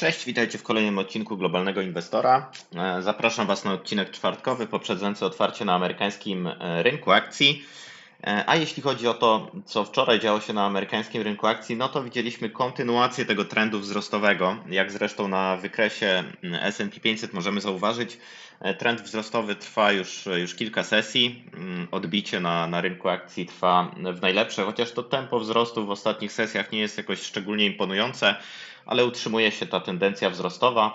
Cześć, witajcie w kolejnym odcinku Globalnego Inwestora. E, Zapraszam Was na odcinek czwartkowy poprzedzający otwarcie na amerykańskim e, rynku akcji. E, A jeśli chodzi o to, co wczoraj działo się na amerykańskim rynku akcji, no to widzieliśmy kontynuację tego trendu wzrostowego. Jak zresztą na wykresie S&P 500 możemy zauważyć, e, trend wzrostowy trwa już, już kilka sesji. Mm, Odbicie na, na rynku akcji trwa w najlepsze, chociaż to tempo wzrostu w ostatnich sesjach nie jest jakoś szczególnie imponujące, ale utrzymuje się ta tendencja wzrostowa.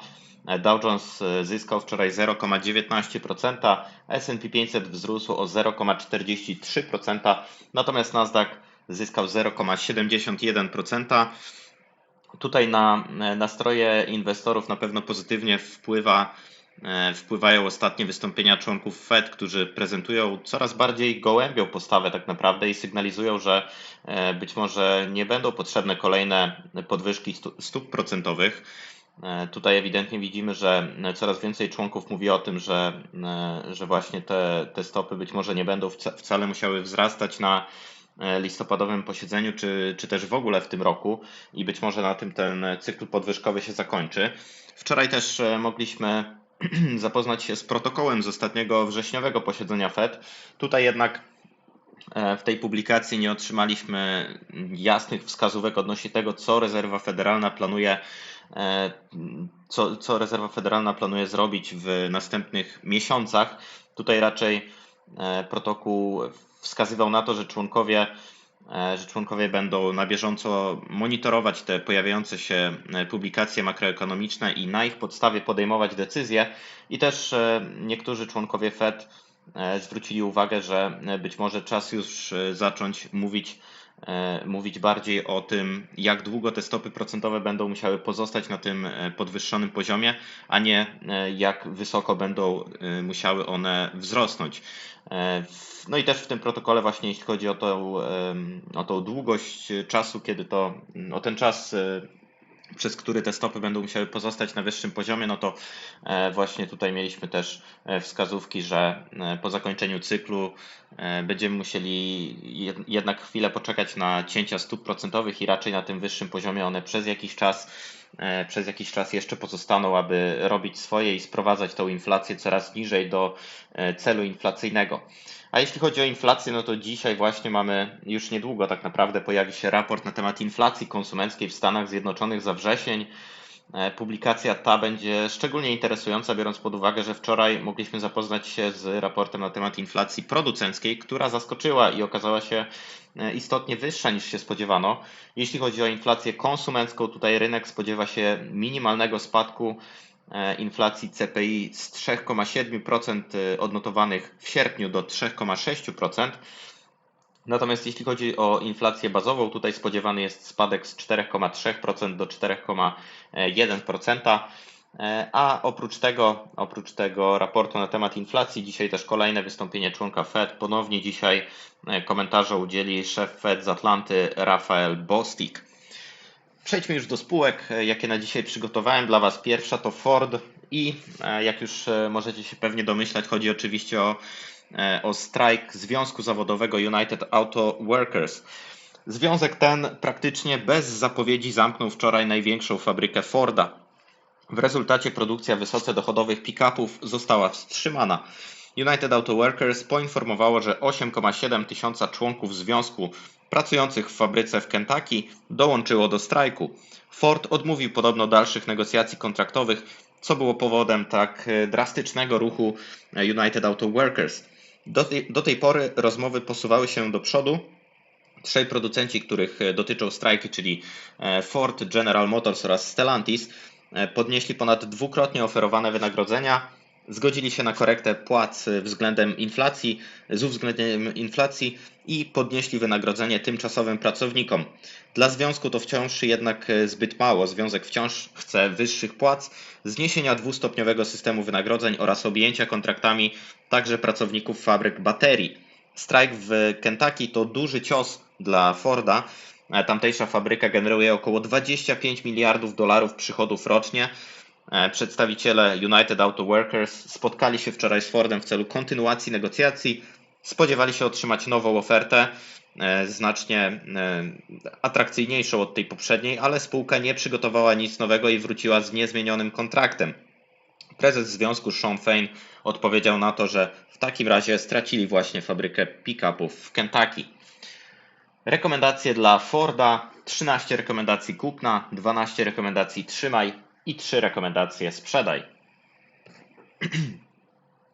Dow Jones e, zyskał wczoraj 0,19%, S&P 500 wzrósł o 0,43%, natomiast Nasdaq zyskał 0,71%. Tutaj na e, nastroje inwestorów na pewno pozytywnie wpływa, e, wpływają ostatnie wystąpienia członków Fed, którzy prezentują coraz bardziej gołębią postawę tak naprawdę i sygnalizują, że być może nie będą potrzebne kolejne podwyżki stóp procentowych. E, tutaj ewidentnie widzimy, że e, coraz więcej członków mówi o tym, że, e, że właśnie te, te stopy być może nie będą wcale musiały wzrastać na listopadowym posiedzeniu, czy, czy też w ogóle w tym roku i być może na tym ten cykl podwyżkowy się zakończy. Wczoraj też mogliśmy zapoznać się z protokołem z ostatniego wrześniowego posiedzenia Fed. Tutaj jednak w tej publikacji nie otrzymaliśmy jasnych wskazówek odnośnie tego, co rezerwa federalna planuje co, co rezerwa federalna planuje zrobić w następnych miesiącach. Tutaj raczej e, protokół wskazywał na to, że członkowie, e, że członkowie będą na bieżąco monitorować te pojawiające się publikacje makroekonomiczne i na ich podstawie podejmować decyzje. I też niektórzy członkowie Fed zwrócili uwagę, że być może czas już zacząć mówić E, mówić bardziej o tym, jak długo te stopy procentowe będą musiały pozostać na tym e, podwyższonym poziomie, a nie e, jak wysoko będą musiały one wzrosnąć. No i też w tym protokole właśnie jeśli chodzi o tą, o tą długość czasu, kiedy to, o ten czas przez który te stopy będą musiały pozostać na wyższym poziomie, no to e, właśnie tutaj mieliśmy też e, wskazówki, że e, po zakończeniu cyklu będziemy musieli jednak chwilę poczekać na cięcia stóp procentowych i raczej na tym wyższym poziomie one przez jakiś czas przez jakiś czas jeszcze pozostaną, aby robić swoje i sprowadzać tą inflację coraz niżej do celu inflacyjnego. A jeśli chodzi o inflację, no to dzisiaj właśnie mamy, już niedługo tak naprawdę pojawi się raport na temat inflacji konsumenckiej w Stanach Zjednoczonych za wrzesień. E, publikacja ta będzie szczególnie interesująca, biorąc pod uwagę, że wczoraj mogliśmy zapoznać się z raportem na temat inflacji producenckiej, która zaskoczyła i okazała się e, istotnie wyższa niż się spodziewano. Jeśli chodzi o inflację konsumencką, tutaj rynek spodziewa się minimalnego spadku E, inflacji CPI z 3,7% e, odnotowanych w sierpniu do 3,6%. Natomiast jeśli chodzi o inflację bazową, tutaj spodziewany jest spadek z 4,3% do 4,1%. E, a oprócz tego, oprócz tego raportu na temat inflacji, dzisiaj też kolejne wystąpienie członka Fed. Ponownie dzisiaj komentarza udzieli szef Fed z Atlanty Rafael Bostic. Przejdźmy już do spółek, e, jakie na dzisiaj przygotowałem dla Was. Pierwsza to Ford i e, jak już e, możecie się pewnie domyślać, chodzi oczywiście o, o strajk Związku Zawodowego United Auto Workers. Związek ten praktycznie bez zapowiedzi zamknął wczoraj największą fabrykę Forda. W rezultacie produkcja wysoce dochodowych pick-upów została wstrzymana. United Auto Workers poinformowało, że 8,7 tysiąca członków związku pracujących w fabryce w Kentucky dołączyło do strajku. Ford odmówił podobno dalszych negocjacji kontraktowych, co było powodem tak e, drastycznego ruchu e, United Auto Workers. Do tej, do tej pory rozmowy posuwały się do przodu. Trzej producenci, których e, dotyczą strajki, czyli Ford, General Motors oraz Stellantis, podnieśli ponad dwukrotnie oferowane wynagrodzenia zgodzili się na korektę płac względem inflacji, z uwzględnieniem inflacji i podnieśli wynagrodzenie tymczasowym pracownikom. Dla związku to wciąż jednak zbyt mało. Związek wciąż chce wyższych płac, zniesienia dwustopniowego systemu wynagrodzeń oraz objęcia kontraktami także pracowników fabryk baterii. Strajk w Kentucky to duży cios dla Forda. Tamtejsza fabryka generuje około 25 miliardów dolarów przychodów rocznie przedstawiciele United Auto Workers spotkali się wczoraj z Fordem w celu kontynuacji negocjacji. Spodziewali się otrzymać nową ofertę. e, znacznie e, atrakcyjniejszą od tej poprzedniej, ale spółka nie przygotowała nic nowego i wróciła z niezmienionym kontraktem. Prezes związku Sean Fain odpowiedział na to, że w takim razie stracili właśnie fabrykę pick-upów w Kentucky. Rekomendacje dla Forda, 13 rekomendacji kupna, 12 rekomendacji trzymaj i 3 rekomendacje sprzedaj.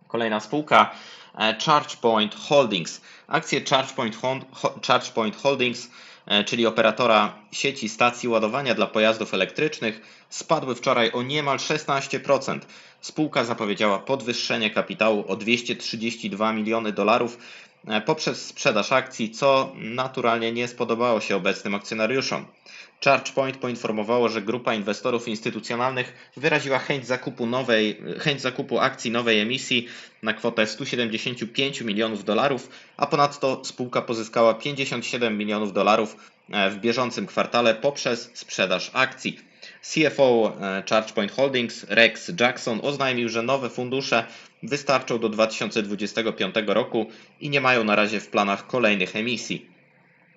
Kolejna spółka e, ChargePoint Holdings. Akcje ChargePoint, ChargePoint Holdings, e, czyli operatora sieci stacji ładowania dla pojazdów elektrycznych, spadły wczoraj o niemal 16%. Spółka zapowiedziała podwyższenie kapitału o 232 miliony dolarów e, poprzez sprzedaż akcji, co naturalnie nie spodobało się obecnym akcjonariuszom. ChargePoint poinformowało, że grupa inwestorów instytucjonalnych wyraziła chęć zakupu, nowej, chęć zakupu akcji nowej emisji na kwotę 175 milionów dolarów, a ponadto spółka pozyskała 57 milionów dolarów e, w bieżącym kwartale poprzez sprzedaż akcji. CFO e, ChargePoint Holdings Rex Jackson oznajmił, że nowe fundusze wystarczą do 2025 roku i nie mają na razie w planach kolejnych emisji.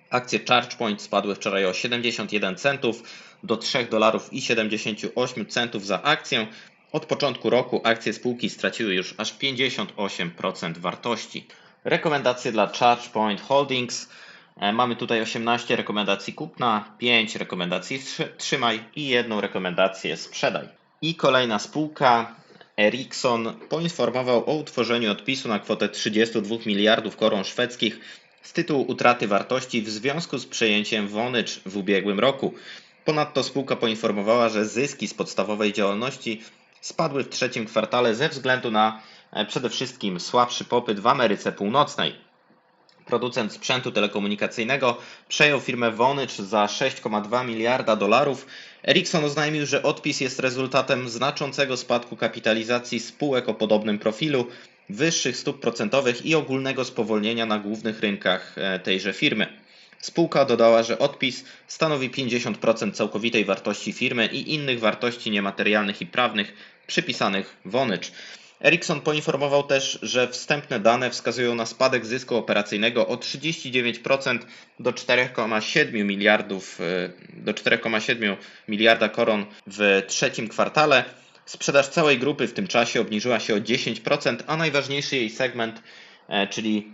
Akcje ChargePoint spadły wczoraj o 71 centów do 3 dolarów i 78 centów za akcję. Od początku roku akcje spółki straciły już aż 58% wartości. Rekomendacje dla ChargePoint Holdings. E, mamy tutaj 18 rekomendacji kupna, 5 rekomendacji trzymaj i jedną rekomendację sprzedaj. I kolejna spółka, Ericsson, poinformował o utworzeniu odpisu na kwotę 32 miliardów koron szwedzkich z tytułu utraty wartości w związku z przejęciem Vonage w ubiegłym roku. Ponadto spółka poinformowała, że zyski z podstawowej działalności spadły w trzecim kwartale ze względu na e, przede wszystkim słabszy popyt w Ameryce Północnej. Producent sprzętu telekomunikacyjnego przejął firmę Vonage za 6,2 miliarda dolarów. Ericsson oznajmił, że odpis jest rezultatem znaczącego spadku kapitalizacji spółek o podobnym profilu, wyższych stóp procentowych i ogólnego spowolnienia na głównych rynkach e, tejże firmy. Spółka dodała, że odpis stanowi 50% całkowitej wartości firmy i innych wartości niematerialnych i prawnych przypisanych Vonage. Ericsson poinformował też, że wstępne dane wskazują na spadek zysku operacyjnego o 39% do 4,7 miliardów e, do 4,7 miliarda koron w trzecim kwartale. Sprzedaż całej grupy w tym czasie obniżyła się o 10%, a najważniejszy jej segment, e, czyli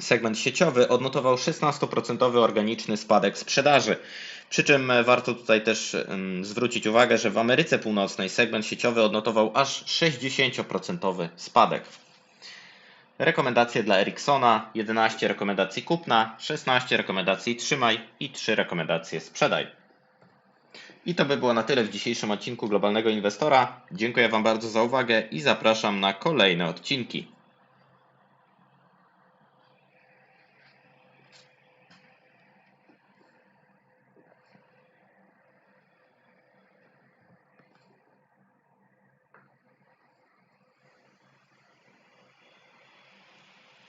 segment sieciowy, odnotował 16% organiczny spadek sprzedaży. Przy czym e, warto tutaj też zwrócić uwagę, że w Ameryce Północnej segment sieciowy odnotował aż 60% spadek. Rekomendacje dla Ericssona: 11 rekomendacji kupna, 16 rekomendacji trzymaj i 3 rekomendacje sprzedaj. I to by było na tyle w dzisiejszym odcinku Globalnego Inwestora. Dziękuję Wam bardzo za uwagę i zapraszam na kolejne odcinki.